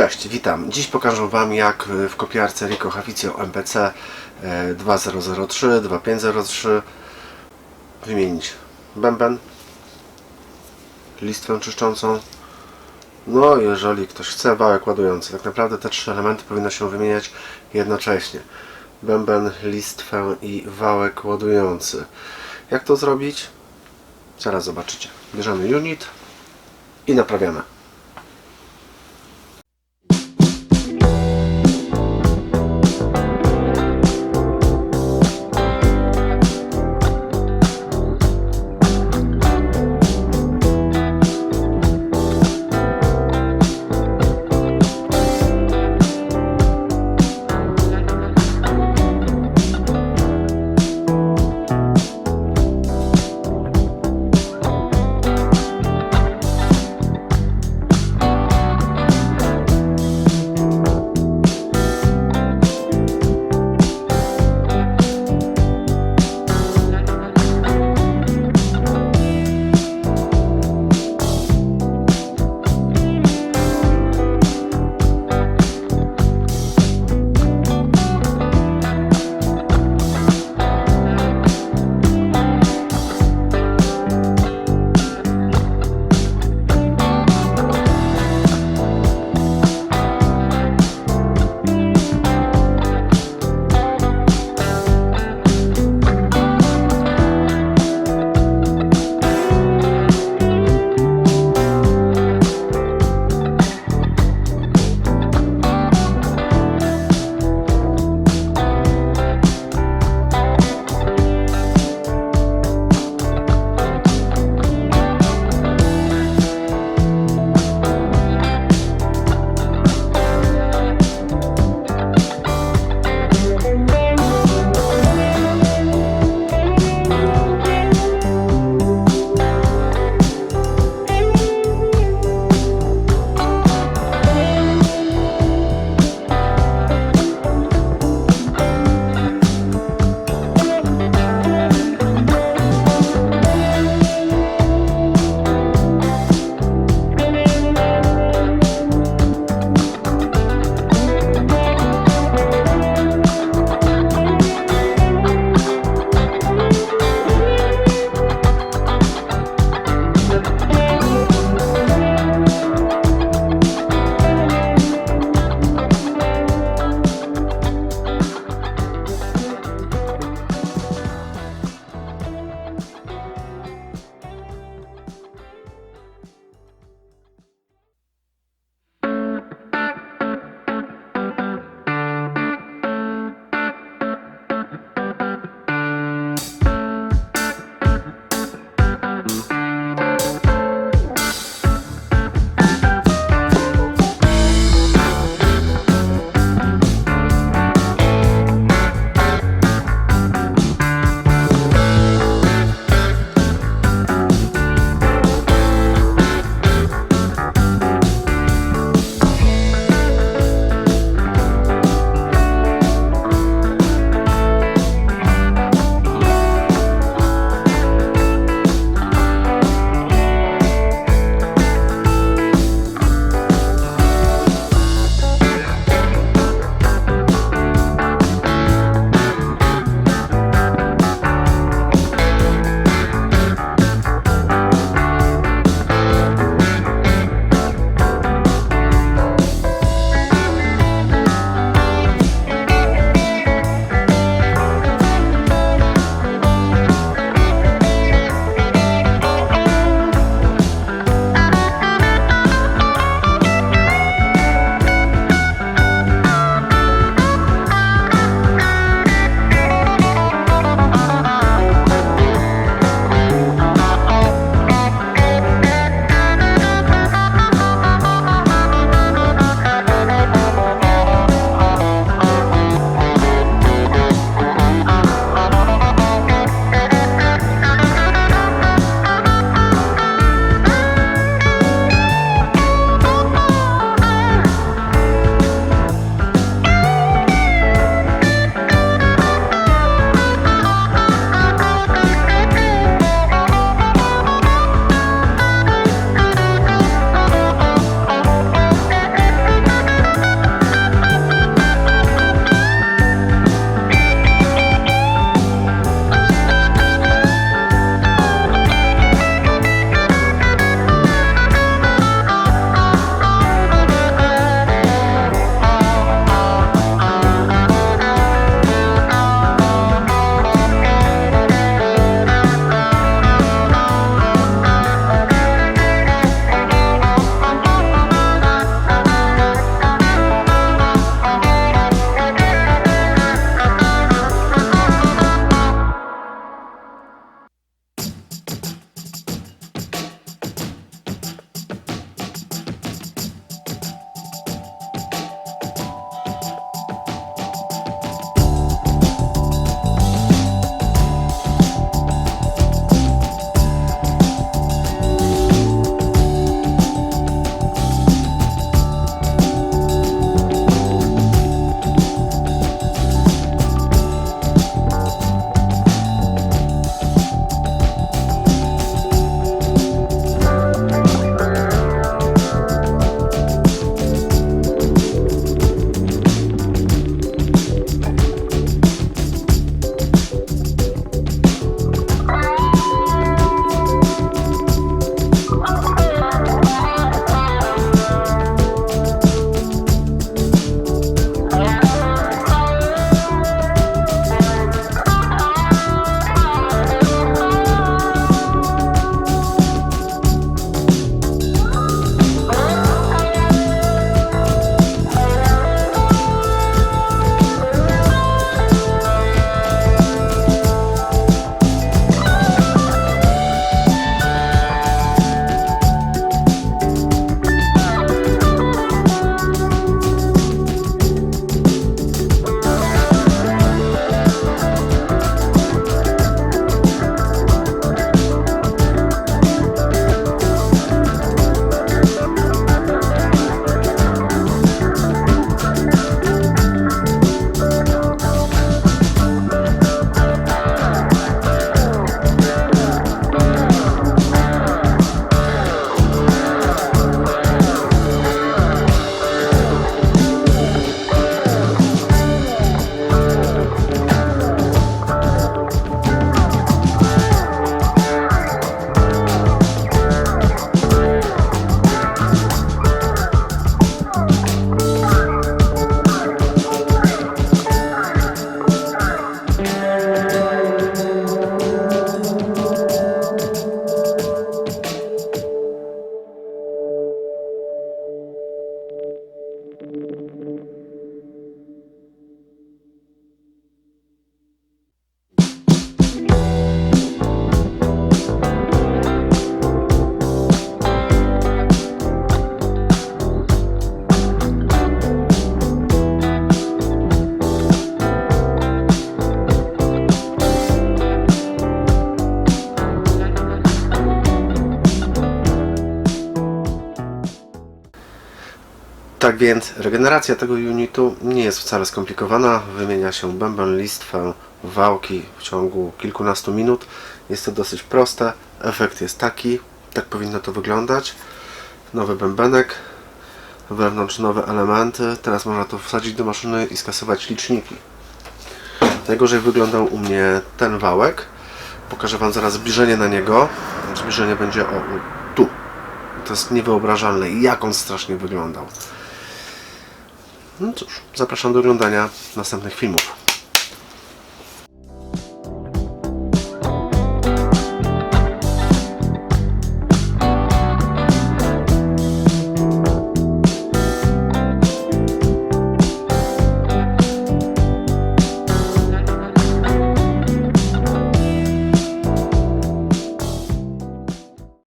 Cześć, witam. Dziś pokażę Wam jak w kopiarce Rico Haficio MPC e, 2003, 2503 wymienić bęben, listwę czyszczącą, no jeżeli ktoś chce wałek ładujący. Tak naprawdę te trzy elementy powinno się wymieniać jednocześnie. Bęben, listwę i wałek ładujący. Jak to zrobić? Zaraz zobaczycie. Bierzemy unit i naprawiamy. Więc regeneracja tego unitu nie jest wcale skomplikowana. Wymienia się bęben, listwę, wałki w ciągu kilkunastu minut. Jest to dosyć proste. Efekt jest taki. Tak powinno to wyglądać. Nowy bębenek. Wewnątrz nowe elementy. Teraz można to wsadzić do maszyny i skasować liczniki. Najgorzej wyglądał u mnie ten wałek. Pokażę Wam zaraz zbliżenie na niego. Zbliżenie będzie o tu. To jest niewyobrażalne, jak on strasznie wyglądał. No cóż, zapraszam do oglądania następnych filmów.